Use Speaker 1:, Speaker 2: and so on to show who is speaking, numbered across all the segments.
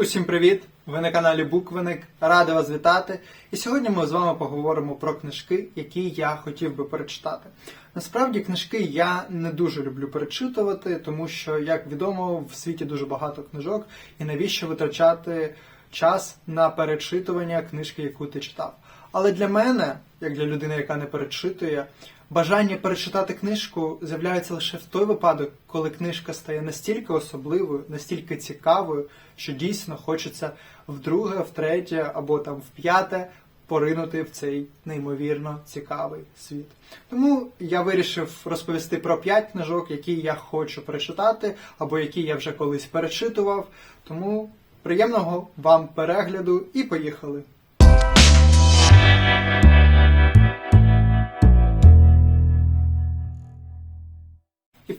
Speaker 1: Усім привіт! Ви на каналі Буквиник. Радий вас вітати. І сьогодні ми з вами поговоримо про книжки, які я хотів би перечитати. Насправді, книжки я не дуже люблю перечитувати, тому що, як відомо, в світі дуже багато книжок, і навіщо витрачати час на перечитування книжки, яку ти читав. Але для мене, як для людини, яка не перечитує, бажання перечитати книжку з'являється лише в той випадок, коли книжка стає настільки особливою, настільки цікавою, що дійсно хочеться вдруге, втретє або там в п'яте поринути в цей неймовірно цікавий світ. Тому я вирішив розповісти про п'ять книжок, які я хочу перечитати, або які я вже колись перечитував. Тому приємного вам перегляду і поїхали!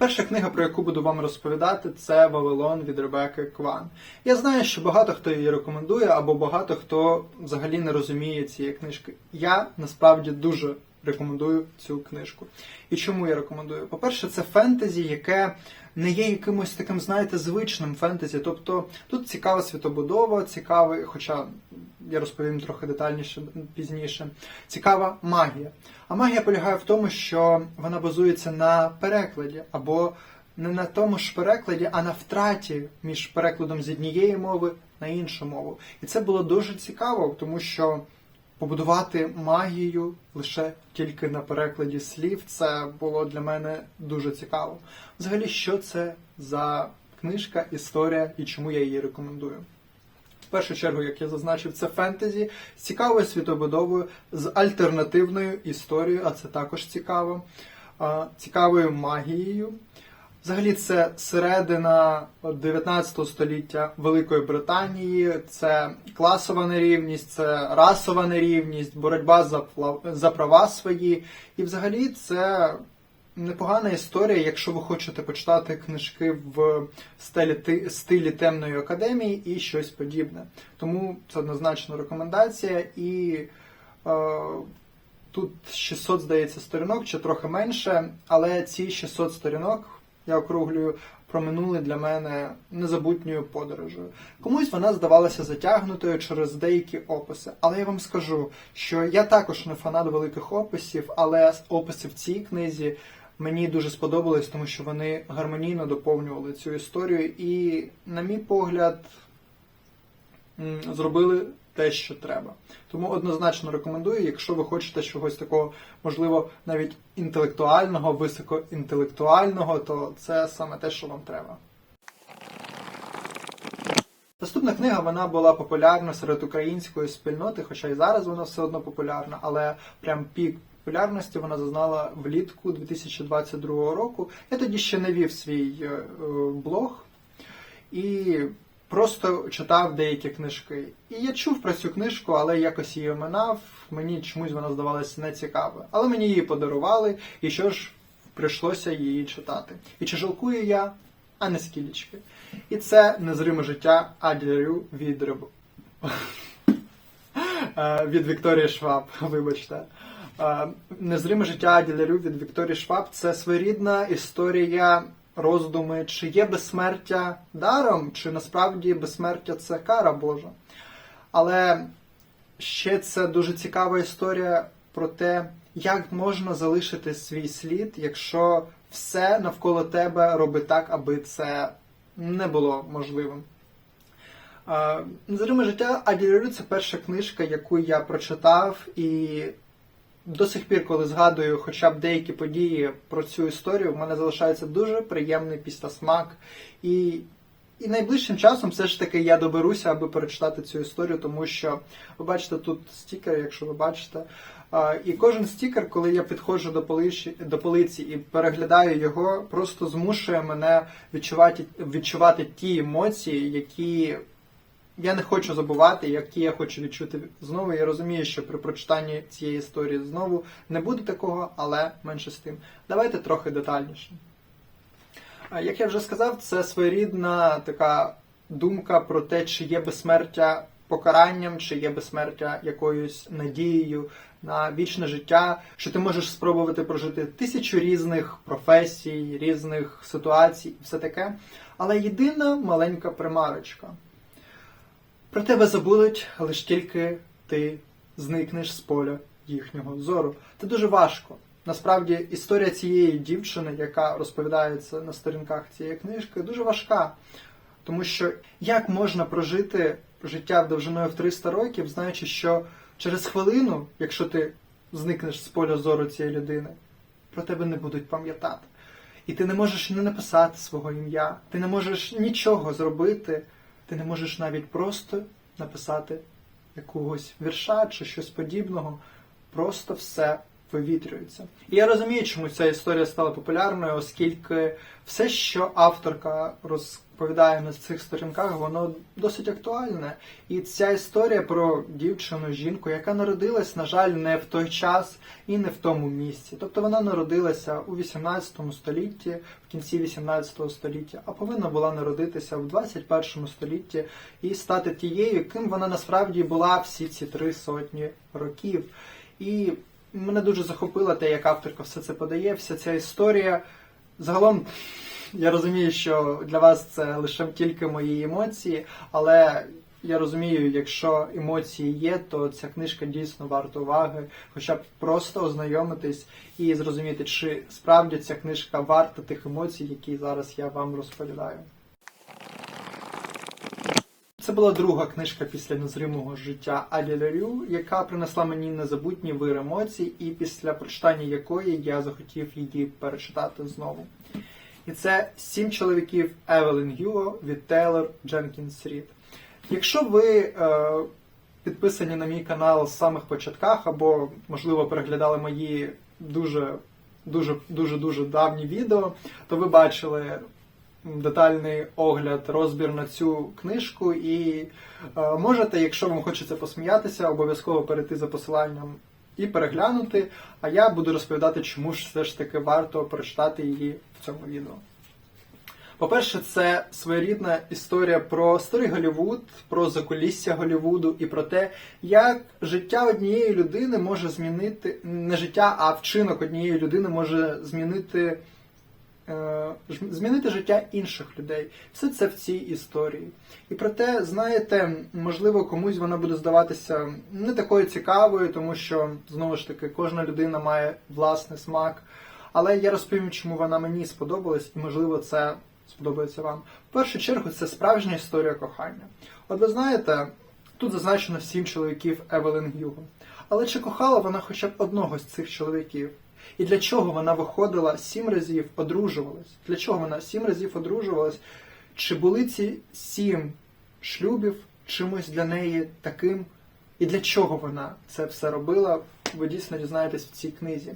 Speaker 1: Перша книга, про яку буду вам розповідати, це Вавилон від Ребекки Кван. Я знаю, що багато хто її рекомендує, або багато хто взагалі не розуміє цієї книжки. Я насправді дуже рекомендую цю книжку. І чому я рекомендую? По-перше, це фентезі, яке не є якимось таким, знаєте, звичним фентезі. Тобто тут цікава світобудова, цікавий, хоча я розповім трохи детальніше пізніше, цікава магія. А магія полягає в тому, що вона базується на перекладі, або не на тому ж перекладі, а на втраті між перекладом з однієї мови на іншу мову. І це було дуже цікаво, тому що побудувати магію лише тільки на перекладі слів, це було для мене дуже цікаво. Взагалі, що це за книжка, історія і чому я її рекомендую? В першу чергу, як я зазначив, це фентезі з цікавою світобудовою, з альтернативною історією, а це також цікаво, цікавою магією. Взагалі, це середина 19 століття Великої Британії, це класова нерівність, це расова нерівність, боротьба за, за права свої. І взагалі це непогана історія, якщо ви хочете почитати книжки в стилі, стилі темної академії і щось подібне. Тому це однозначно рекомендація і. Е, Тут 600, здається, сторінок чи трохи менше, але ці 600 сторінок, я округлюю, проминули для мене незабутньою подорожею. Комусь вона здавалася затягнутою через деякі описи. Але я вам скажу, що я також не фанат великих описів, але описи в цій книзі мені дуже сподобались, тому що вони гармонійно доповнювали цю історію. І, на мій погляд, зробили те, що треба. Тому однозначно рекомендую, якщо ви хочете чогось такого, можливо, навіть інтелектуального, високоінтелектуального, то це саме те, що вам треба. Наступна книга вона була популярна серед української спільноти, хоча і зараз вона все одно популярна, але прям пік популярності вона зазнала влітку 2022 року. Я тоді ще не вів свій е, блог і просто читав деякі книжки. І я чув про цю книжку, але якось її оминав. Мені чомусь вона здавалася нецікавою. Але мені її подарували, і що ж прийшлося її читати. І чи жалкую я? А не скілечки. І це незриме життя Адлерю від Риб... Е, від Вікторії Шваб, вибачте. Е, Незриме життя Адлерю від Вікторії Шваб це своєрідна історія роздуми, чи є безсмертя даром, чи насправді безсмертя це кара Божа. Але ще це дуже цікава історія про те, як можна залишити свій слід, якщо все навколо тебе робить так, аби це не було можливим. Е, Незриме життя Аділярю це перша книжка, яку я прочитав, і до сих пір, коли згадую хоча б деякі події про цю історію, в мене залишається дуже приємний післасмак. І, і найближчим часом все ж таки я доберуся, аби перечитати цю історію, тому що ви бачите тут стікер, якщо ви бачите. І кожен стікер, коли я підходжу до полиці, до полиці і переглядаю його, просто змушує мене відчувати, відчувати ті емоції, які я не хочу забувати, які я хочу відчути знову. Я розумію, що при прочитанні цієї історії знову не буде такого, але менше з тим. Давайте трохи детальніше. Як я вже сказав, це своєрідна така думка про те, чи є безсмертя покаранням, чи є безсмертя якоюсь надією на вічне життя, що ти можеш спробувати прожити тисячу різних професій, різних ситуацій і все таке. Але єдина маленька примарочка. Про тебе забудуть, лиш тільки ти зникнеш з поля їхнього зору. Це дуже важко. Насправді, історія цієї дівчини, яка розповідається на сторінках цієї книжки, дуже важка. Тому що як можна прожити життя довжиною в 300 років, знаючи, що через хвилину, якщо ти зникнеш з поля зору цієї людини, про тебе не будуть пам'ятати. І ти не можеш не написати свого ім'я, ти не можеш нічого зробити, ти не можеш навіть просто написати якогось вірша чи щось подібного. Просто все вивітрюється. І я розумію, чому ця історія стала популярною, оскільки все, що авторка розповідає на цих сторінках, воно досить актуальне. І ця історія про дівчину, жінку, яка народилась, на жаль, не в той час і не в тому місці. Тобто вона народилася у 18 столітті, в кінці 18 століття, а повинна була народитися в 21 столітті і стати тією, ким вона насправді була всі ці три сотні років. І мене дуже захопило те, як авторка все це подає, вся ця історія. Загалом, я розумію, що для вас це лише тільки мої емоції, але я розумію, якщо емоції є, то ця книжка дійсно варта уваги, хоча б просто ознайомитись і зрозуміти, чи справді ця книжка варта тих емоцій, які зараз я вам розповідаю. Це була друга книжка після незримого життя Ларю, яка принесла мені незабутній вир емоцій, і після прочитання якої я захотів її перечитати знову. І це сім чоловіків Евелін Гюго від Тейлор Дженкінс Рід. Якщо ви е, підписані на мій канал з самих початках, або, можливо, переглядали мої дуже дуже дуже дуже давні відео, то ви бачили детальний огляд, розбір на цю книжку, і е, можете, якщо вам хочеться посміятися, обов'язково перейти за посиланням і переглянути. А я буду розповідати, чому ж все ж таки варто прочитати її в цьому відео. По-перше, це своєрідна історія про старий Голлівуд, про закулісся Голлівуду і про те, як життя однієї людини може змінити не життя, а вчинок однієї людини може змінити змінити життя інших людей. Все це в цій історії. І проте, знаєте, можливо, комусь вона буде здаватися не такою цікавою, тому що знову ж таки кожна людина має власний смак. Але я розповім, чому вона мені сподобалась, і можливо, це сподобається вам. В першу чергу, це справжня історія кохання. От ви знаєте, тут зазначено сім чоловіків Евелін Гюго. Але чи кохала вона хоча б одного з цих чоловіків? І для чого вона виходила сім разів, одружувалась? Для чого вона сім разів одружувалась? Чи були ці сім шлюбів чимось для неї таким? І для чого вона це все робила? Ви дійсно дізнаєтесь в цій книзі.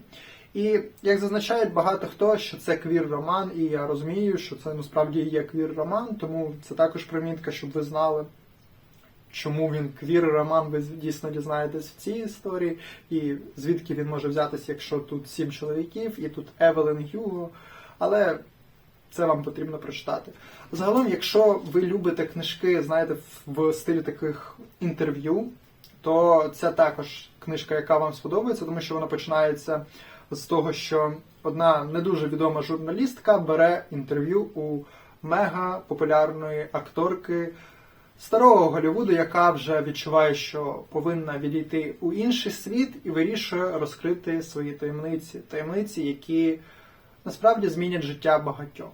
Speaker 1: І як зазначають багато хто, що це квір-роман, і я розумію, що це насправді є квір-роман, тому це також примітка, щоб ви знали, чому він квір-роман, ви дійсно дізнаєтесь в цій історії, і звідки він може взятися, якщо тут сім чоловіків, і тут Евелін Гюго. Але це вам потрібно прочитати. Загалом, якщо ви любите книжки, знаєте, в стилі таких інтерв'ю, то це також книжка, яка вам сподобається, тому що вона починається з того, що одна не дуже відома журналістка бере інтерв'ю у мега популярної акторки старого Голлівуду, яка вже відчуває, що повинна відійти у інший світ і вирішує розкрити свої таємниці, таємниці, які насправді змінять життя багатьох.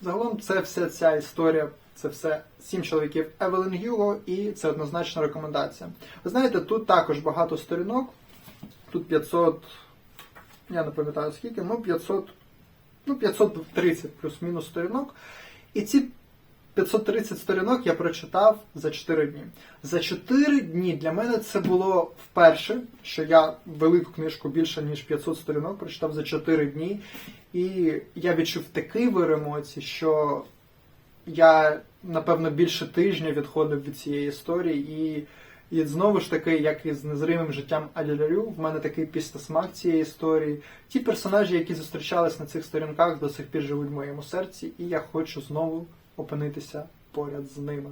Speaker 1: Загалом, це все ця історія. Це все сім чоловіків Евелін Гюго, і це однозначна рекомендація. Ви знаєте, тут також багато сторінок. Тут 500, я не пам'ятаю скільки, ну 500, ну 530 плюс-мінус сторінок. І ці 530 сторінок я прочитав за 4 дні. За 4 дні для мене це було вперше, що я велику книжку більше ніж 500 сторінок прочитав за 4 дні. І я відчув такий вир емоцій, що я, напевно, більше тижня відходив від цієї історії, і, і знову ж таки, як і з незримим життям Алілярю, в мене такий післесмак цієї історії. Ті персонажі, які зустрічались на цих сторінках, до сих пір живуть в моєму серці, і я хочу знову опинитися поряд з ними.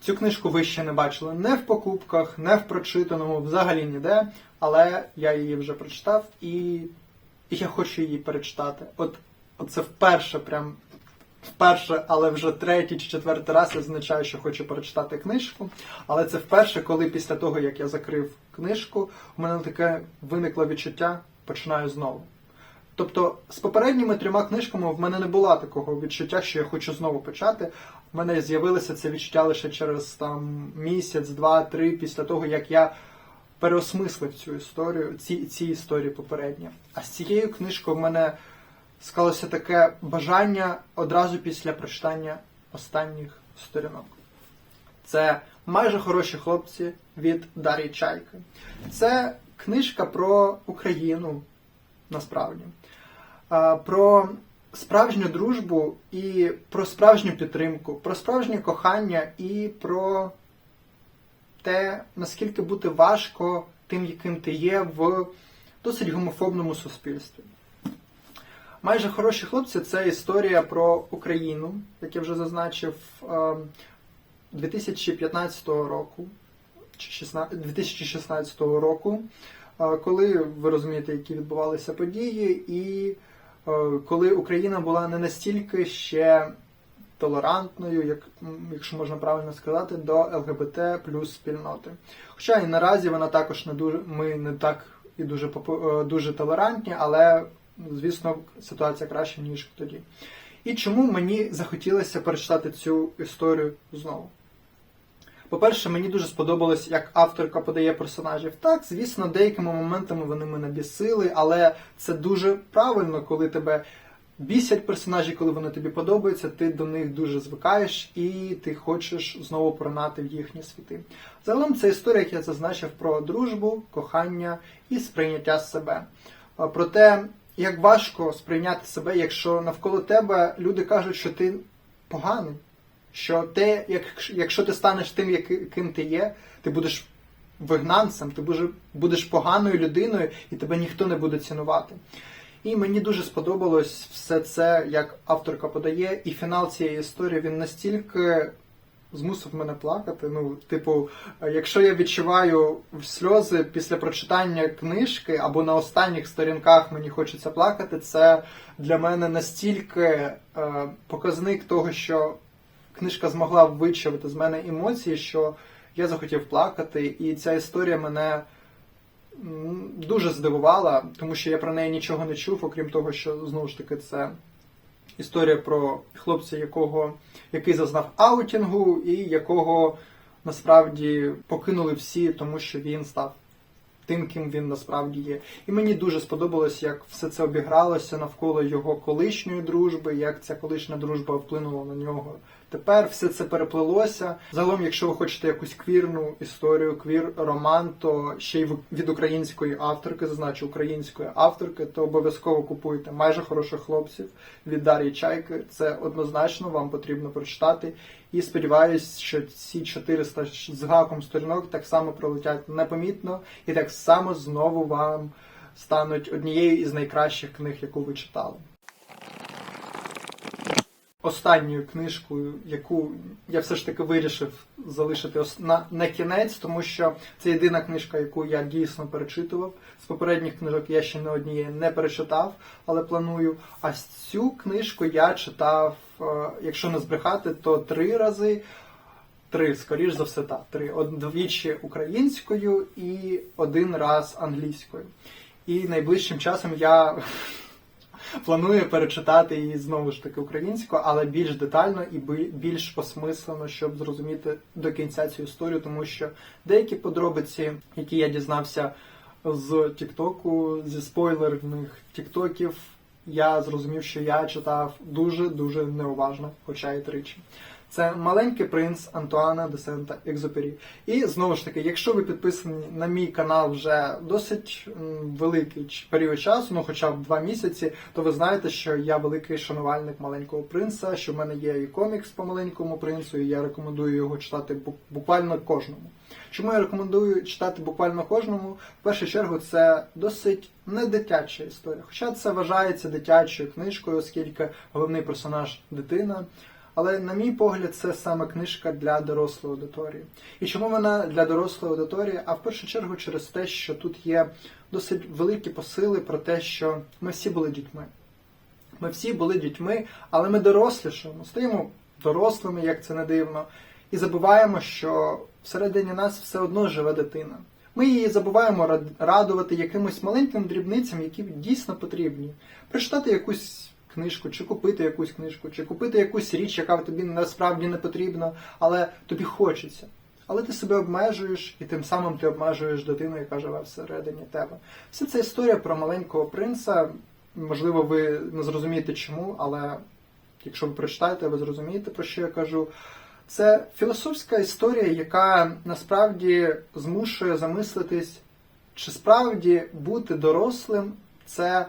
Speaker 1: Цю книжку ви ще не бачили не в покупках, не в прочитаному, взагалі ніде, але я її вже прочитав і, я хочу її перечитати. От, от це вперше прям вперше, але вже третій чи четвертий раз я означаю, що хочу прочитати книжку. Але це вперше, коли після того, як я закрив книжку, у мене таке виникло відчуття, починаю знову. Тобто з попередніми трьома книжками в мене не було такого відчуття, що я хочу знову почати. У мене з'явилося це відчуття лише через там місяць, два, три після того, як я переосмислив цю історію, ці, ці історії попередні. А з цією книжкою в мене склалося таке бажання одразу після прочитання останніх сторінок. Це майже хороші хлопці від Дар'ї Чайки. Це книжка про Україну насправді. Про справжню дружбу і про справжню підтримку, про справжнє кохання і про те, наскільки бути важко тим, яким ти є в досить гомофобному суспільстві. Майже хороші хлопці це історія про Україну, як я вже зазначив, е, 2015 року чи 2016 року, коли ви розумієте, які відбувалися події, і коли Україна була не настільки ще толерантною, як, якщо можна правильно сказати, до ЛГБТ плюс спільноти. Хоча і наразі вона також не дуже, ми не так і дуже е, дуже толерантні, але звісно ситуація краща ніж тоді. І чому мені захотілося перечитати цю історію знову? По-перше, мені дуже сподобалось, як авторка подає персонажів. Так, звісно, деякими моментами вони мене бісили, але це дуже правильно, коли тебе бісять персонажі, коли вони тобі подобаються, ти до них дуже звикаєш і ти хочеш знову пронати в їхні світи. Загалом це історія, як я зазначив, про дружбу, кохання і сприйняття себе. А, Про те, як важко сприйняти себе, якщо навколо тебе люди кажуть, що ти поганий. Що те, як, якщо ти станеш тим, яким ти є, ти будеш вигнанцем, ти будеш, будеш поганою людиною і тебе ніхто не буде цінувати. І мені дуже сподобалось все це, як авторка подає, і фінал цієї історії він настільки змусив мене плакати. Ну, типу, якщо я відчуваю сльози після прочитання книжки або на останніх сторінках мені хочеться плакати, це для мене настільки е, показник того, що книжка змогла вичавити з мене емоції, що я захотів плакати, і ця історія мене дуже здивувала, тому що я про неї нічого не чув, окрім того, що знову ж таки це історія про хлопця, якого який зазнав аутінгу, і якого насправді покинули всі, тому що він став тим, ким він насправді є. І мені дуже сподобалось, як все це обігралося навколо його колишньої дружби, як ця колишня дружба вплинула на нього. Тепер все це переплелося. Загалом, якщо ви хочете якусь квірну історію, квір роман, то ще й від української авторки, зазначу української авторки, то обов'язково купуйте майже хороших хлопців від Дар'ї Чайки. Це однозначно вам потрібно прочитати. І сподіваюсь, що ці 400 з гаком сторінок так само пролетять непомітно і так само знову вам стануть однією із найкращих книг, яку ви читали. Останньою книжкою, яку я все ж таки вирішив залишити на, на кінець, тому що це єдина книжка, яку я дійсно перечитував. З попередніх книжок я ще не однієї не перечитав, але планую. А цю книжку я читав, е, якщо не збрехати, то три рази. Три, скоріш за все, так. Три. Двічі українською і один раз англійською. І найближчим часом я планую перечитати її знову ж таки українською, але більш детально і більш осмислено, щоб зрозуміти до кінця цю історію, тому що деякі подробиці, які я дізнався з Тіктоку, зі спойлерних Тіктоків, я зрозумів, що я читав дуже дуже неуважно, хоча й тричі. Це маленький принц Антуана де Сента Екзопері. І знову ж таки, якщо ви підписані на мій канал вже досить великий період часу, ну хоча б два місяці, то ви знаєте, що я великий шанувальник маленького принца, що в мене є і комікс по маленькому принцу, і я рекомендую його читати бу- буквально кожному. Чому я рекомендую читати буквально кожному? В першу чергу, це досить не дитяча історія. Хоча це вважається дитячою книжкою, оскільки головний персонаж дитина. Але, на мій погляд, це саме книжка для дорослої аудиторії. І чому вона для дорослої аудиторії? А в першу чергу через те, що тут є досить великі посили про те, що ми всі були дітьми. Ми всі були дітьми, але ми дорослішаємо, стаємо дорослими, як це не дивно, і забуваємо, що всередині нас все одно живе дитина. Ми її забуваємо рад- радувати якимось маленьким дрібницям, які дійсно потрібні. Прочитати якусь книжку, чи купити якусь книжку, чи купити якусь річ, яка тобі насправді не потрібна, але тобі хочеться. Але ти себе обмежуєш, і тим самим ти обмежуєш дитину, яка живе всередині тебе. Вся ця історія про маленького принца. Можливо, ви не зрозумієте чому, але якщо ви прочитаєте, ви зрозумієте, про що я кажу. Це філософська історія, яка насправді змушує замислитись, чи справді бути дорослим це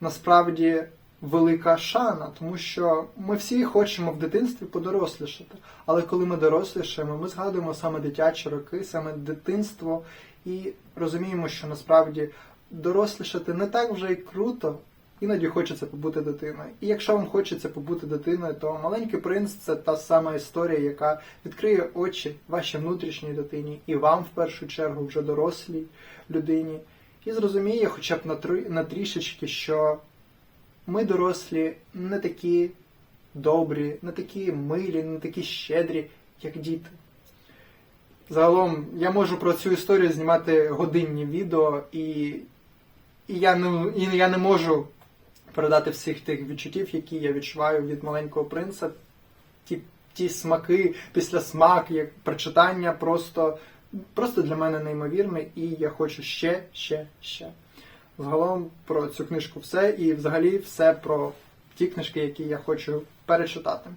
Speaker 1: насправді велика шана, тому що ми всі хочемо в дитинстві подорослішати. Але коли ми дорослішаємо, ми згадуємо саме дитячі роки, саме дитинство, і розуміємо, що насправді дорослішати не так вже й круто. Іноді хочеться побути дитиною. І якщо вам хочеться побути дитиною, то маленький принц це та сама історія, яка відкриє очі вашій внутрішній дитині і вам в першу чергу вже дорослій людині. І зрозуміє хоча б на, трі- на трішечки, що ми дорослі не такі добрі, не такі милі, не такі щедрі, як діти. Загалом я можу про цю історію знімати годинні відео, і, і, я, не, і я не можу передати всіх тих відчуттів, які я відчуваю від маленького принца. Ті, ті смаки, після смак, як прочитання просто, просто для мене неймовірне, і я хочу ще, ще, ще. Загалом про цю книжку все, і взагалі все про ті книжки, які я хочу перечитати.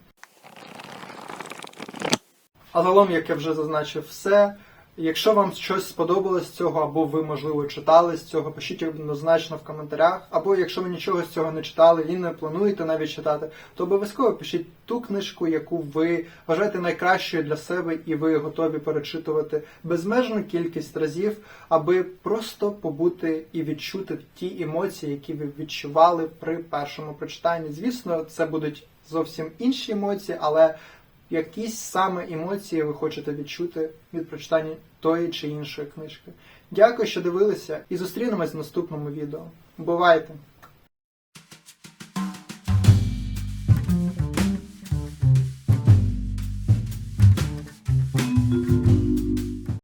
Speaker 1: А загалом, як я вже зазначив, все. Якщо вам щось сподобалось з цього, або ви, можливо, читали з цього, пишіть однозначно в коментарях. Або якщо ви нічого з цього не читали і не плануєте навіть читати, то обов'язково пишіть ту книжку, яку ви вважаєте найкращою для себе, і ви готові перечитувати безмежну кількість разів, аби просто побути і відчути ті емоції, які ви відчували при першому прочитанні. Звісно, це будуть зовсім інші емоції, але якісь саме емоції ви хочете відчути від прочитання тої чи іншої книжки. Дякую, що дивилися, і зустрінемось в наступному відео. Бувайте!